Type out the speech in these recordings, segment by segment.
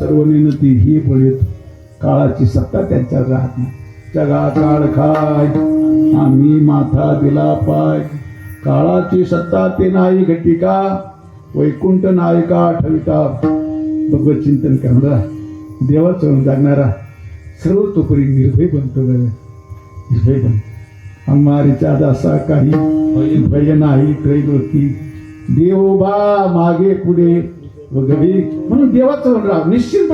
सर्व निनती ही पळीत काळाची सत्ता त्यांच्या राहत नाही. जगा काळ खाय आम्ही माथा दिला पाय. काळाची सत्ता ते नाही घटिका वैकुंठ नायिका ठविका भगवत चिंतन करणारा देवाचं जागणारा सर्व तोपरी निर्भय बनतो निर्भय बनतो. अंबारीचा दासा काही भय नाही त्रैलोकी. देवोबा मागे पुढे. वगैरे म्हणून देवाचं होऊन राहा निश्चित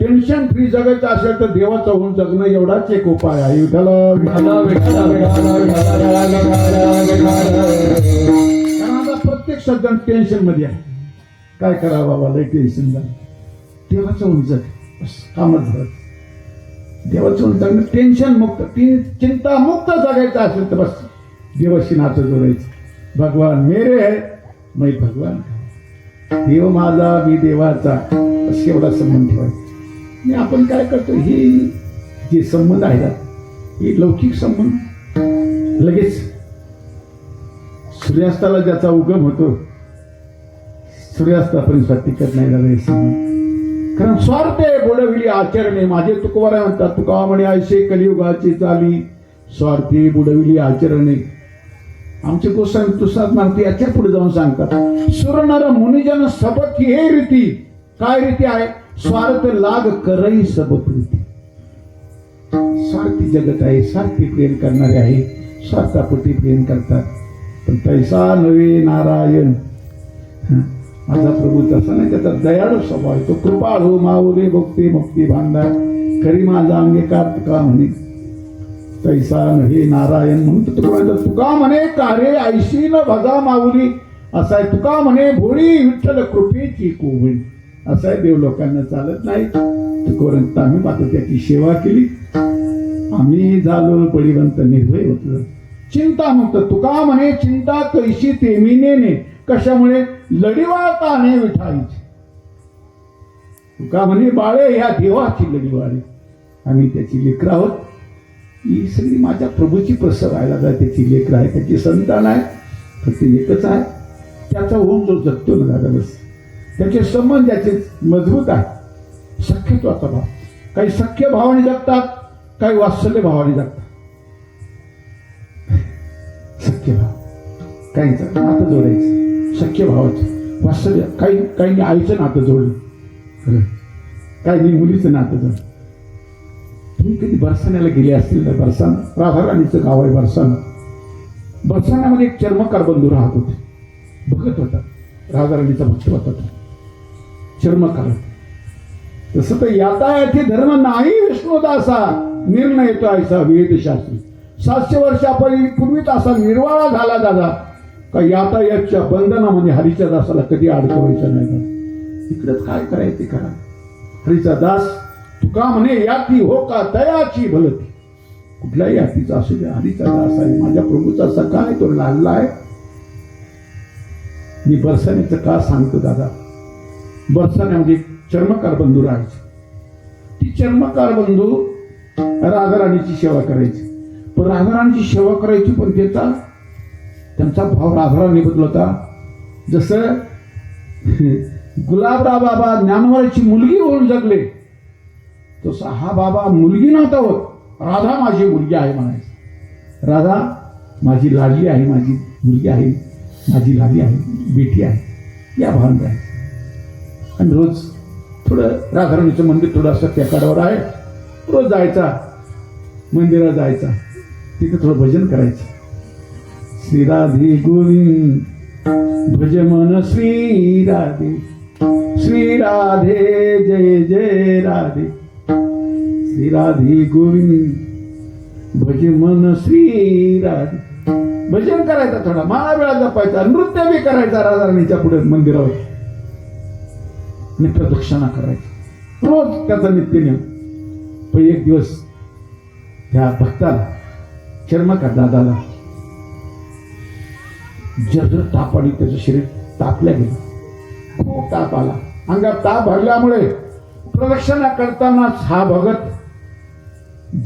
टेन्शन फ्री जगायचं असेल तर देवाचं होऊन जगणं एवढाच एक उपाय आहे. प्रत्येक सज्जन टेन्शनमध्ये आहे. काय करा बाबा लय टेन्शन झालं. देवाचं होऊन जग. बस कामच झालं देवाचं होऊन जगणं टेन्शन मुक्त चिंता मुक्त जगायचं असेल तर बस देवाशी नातं जोडायचं. भगवान मेरे है. मै भगवान. देव माझा मी देवाचा बस एवढा संबंध ठेवायचा आणि आपण काय करतो हे जे संबंध आहेत हे लौकिक संबंध. लगेच सूर्यास्ताला ज्याचा उगम होतो सूर्यास्तापर्यंत स्वातिकत नाही दादा संबंध. कारण स्वार्थ आहे बुडविली आचरणे. माझे तुकवारा म्हणतात तुका म्हणे ऐसे कलियुगाची चाली. स्वार्थी बुडविली आचरणे. आमचे गोसावी तुसाद मारती याच्यापुढे जाऊन सांगतात सुरनर मुनिजन सबक हे रीती. काय रीती आहे? स्वार्थ लाग करई सब प्रीती. स्वार्थी जगत आहे स्वार्थी प्रेम करणारे आहे स्वार्थापोटी प्रेम करतात. पण तैसा नवे नारायण. माझा प्रभू तसा नाही त्याचा दयाळू स्वभाव आहे. तो कृपाळू हो माऊरे भक्ती मुक्ती भांडार. खरी माझा अंगीकार तुका म्हणे. तैसा नव्हे नारायण म्हणून तर तुका म्हणे कारे ऐशी न भजा माऊली. असा आहे तुका म्हणे भोळी विठ्ठल कृपेची कोविड असं आहे देव लोकांना चालत नाही. तुकोरंत आम्ही मात्र त्याची सेवा केली. आम्ही झालो बळीवंत निर्भय होतो. म्हणतो तुका म्हणे चिंता कैशी तेमिनेने कशामुळे? लढिवाळताने विठाईची तुका म्हणे बाळे ह्या देवाची लढिवाळी. आम्ही त्याची लेकरं आहोत. ही सगळी माझ्या प्रभूची प्रसव आहे. त्याची लेकर आहे त्याची संतान आहे. तर ती एकच आहे. त्याचा होऊन जो जगतो ना दादा बस. त्याचे संबंध त्याचे मजबूत आहे. सख्यत्वाचा भाव. काही सख्य भावाने जगतात काही वात्सल्य भावाने जगतात. सख्य भाव. काहींचं नातं जोडायचं सख्य भावाचं. वात्सल्य. काही काहींनी आईचं नातं जोडलं. खरं काहींनी मुलीचं नातं जोडलं. तुम्ही कधी बरसाण्याला गेले असतील ना बरसान? राधाराणीचं गाव आहे बरसान. बरसाण्यामध्ये एक चर्मकार बंधू राहत होते. बघत होता. राधाराणीचा भक्त होता तो. चर्मकार. तसं तर यातायाती धर्म नाही विष्णुदासा. निर्णय येतो ऐसा वेदशास्त्री. सातशे वर्षापूर्वी पूर्वीच असा निर्वाळा झाला दादा. का यातायातच्या बंधनामध्ये हरीच्या दासाला कधी अडकवायचं नाही? दादा इकडं काय करायचं ते करा. हरीचा दास तुका म्हणे याती हो का तयाची भलती? कुठल्याही यातीचा असू द्या हरीचा दास आहे माझ्या प्रभूचा असा काय तो लाडला आहे. मी बरसाण्याचं का सांगतो दादा? बरसाण्यामध्ये म्हणजे चर्मकार बंधू राहायचे. ती चर्मकार बंधू राधाराणीची सेवा करायची. पण राधाराणीची सेवा करायची पण त्याचा त्यांचा भाव राधाराणी बदलता जसं गुलाबराव बाबा ज्ञानवाराची मुलगी होऊन जगले तसा हा बाबा मुलगी नव्हता होत. राधा माझी मुलगी आहे म्हणायचं. राधा माझी लाडली आहे माझी मुलगी आहे माझी लाली आहे बेटी आहे. या भान राहायचं आणि रोज थोडं राधाराणीचं मंदिर थोडं असं टेकाडावर आहे. रोज जायचा मंदिरात जायचा. तिथे थोडं भजन करायचं. श्रीराधे गोविंद भज मन श्री राधे श्री राधे जय जय राधे. श्री राधे गोविंद. भज मन श्री राधे. भजन करायचं थोडा माळा वेळा जपायचा नृत्य बी करायचा राधाराणीच्या पुढे मंदिरावर. आणि प्रदक्षिणा करायची. रोज त्याचा नित्य नियम. पण एक दिवस त्या भक्ताला चर्मकार दादाला जर्जर ताप आणि त्याचं शरीर तापल्या गेलं. खूप ताप आला. अंगात ताप भरल्यामुळे प्रदक्षिणा करतानाच हा भगत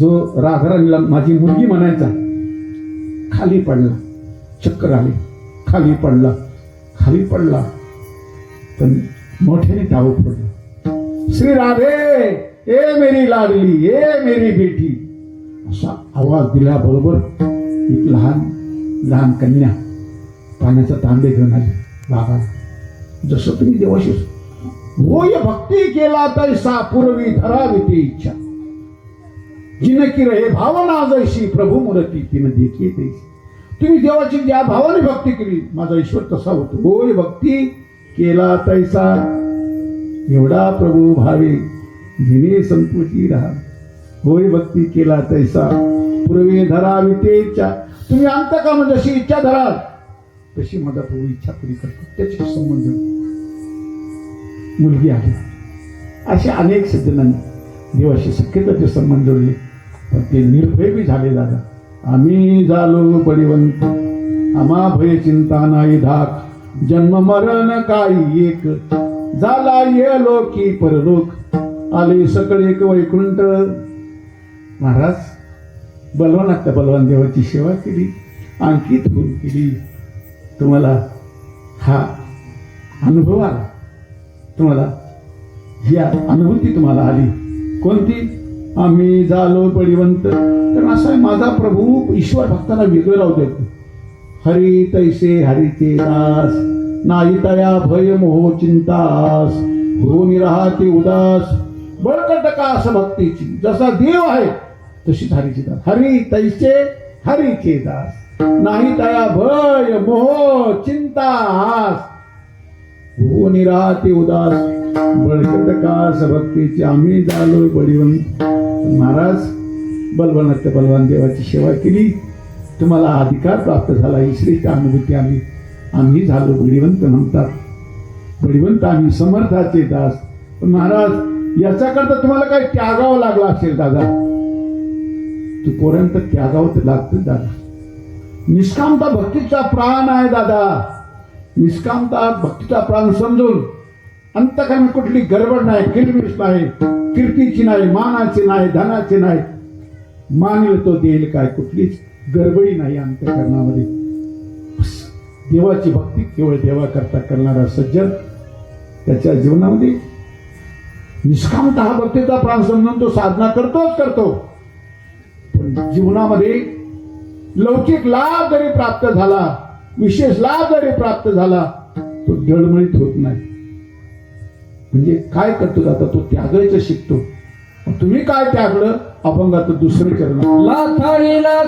जो राधाराणीला माझी मुलगी म्हणायचा खाली पडला चक्कर आली खाली पडला खाली पडला. पण मोठ्याने टाळू पडलं श्री राधे ए मेरी लाडली ए मेरी बेटी. असा आवाज दिल्याबरोबर एक लहान लहान कन्या पाण्याचा तांबे घेऊन आली. बाबा जसं तुम्ही देवाशी होय भक्ती केला तैसा पूर्वी धरावी ती इच्छा. जिन की रे भावना जैशी प्रभू मूर्ती तिनं देखी तुम्ही देवाची ज्या भावाने भक्ती केली माझा ईश्वर तसा होतो. होय भक्ती केला तैसा. एवढा प्रभू भावे जिने संतोषी राहा. होय भक्ती केला तैसा. पूर्वी धरावी ते इच्छा. तुम्ही आणता का म्हणजे जशी इच्छा धराल तशी माझा प्रभू इच्छा पुरी करतो. त्याच्या संबंध मुलगी आहे असे अनेक सज्जनांनी देवाशी सख्यतेचे संबंध जोडले पण ते निर्भयबी झाले दादा आम्ही झालो बळीवंत आम्हा भय चिंता नाही धाक. जन्म मरण काही एक. झाला ये लोकी परलोक. आले सकळ एक वैकुंठ. महाराज बलवानात बलवान देवाची सेवा केली. आणखी थोडी केली. तुम्हाला हा अनुभव आला. तुम्हाला ही अनुभूती तुम्हाला आली. कोणती? आम्ही झालो बळीवंत. कारण असा आहे माझा प्रभू ईश्वर भक्तांना वेगळं लावू देतो. हरी तैसे हरिचे दास. नाही तया भय मोह चिंतास. हो निराहाती उदास. बळकट का असं भक्तीची. जसा देव आहे तशीच हरीची दास. हरी तैसे हरीचे दास. नाही तया भय मोह चिंता आस हो उदास. बळकट कास भक्तीची. आम्ही झालो बळीवंत. महाराज बलवनात बलवान देवाची सेवा केली. तुम्हाला अधिकार प्राप्त झाला. ही श्रेष्ठ अनुभूती आम्ही आम्ही झालो. बळीवंत म्हणतात. बळीवंत आम्ही समर्थाचे दास. पण महाराज याच्याकरता तुम्हाला काही त्यागावं लागला असेल दादा. तू पर्यंत त्यागावं तर लागतं दादा. निष्कामता भक्तीचा प्राण आहे दादा. निष्कामता भक्तीचा प्राण समजून अंतकरण कुठली गडबड नाही किरमिश नाही कीर्तीची नाही मानाची नाही धनाची नाही. मानेल तो देईल काय कुठलीच गडबडी नाही अंतकरणामध्ये. देवाची भक्ती केवळ देवा करता करणारा सज्जन त्याच्या जीवनामध्ये निष्कामत हा भक्तीचा प्राण समजून तो साधना करतोच करतो. पण जीवनामध्ये लौकिक लाभ जरी प्राप्त झाला विशेष लाभ जरी प्राप्त झाला तो डळमळीत होत नाही. म्हणजे काय करतो जाता तो त्यागायचं शिकतो. तुम्ही काय त्यागलं? अपंगात दुसरं करणं. लाथारीला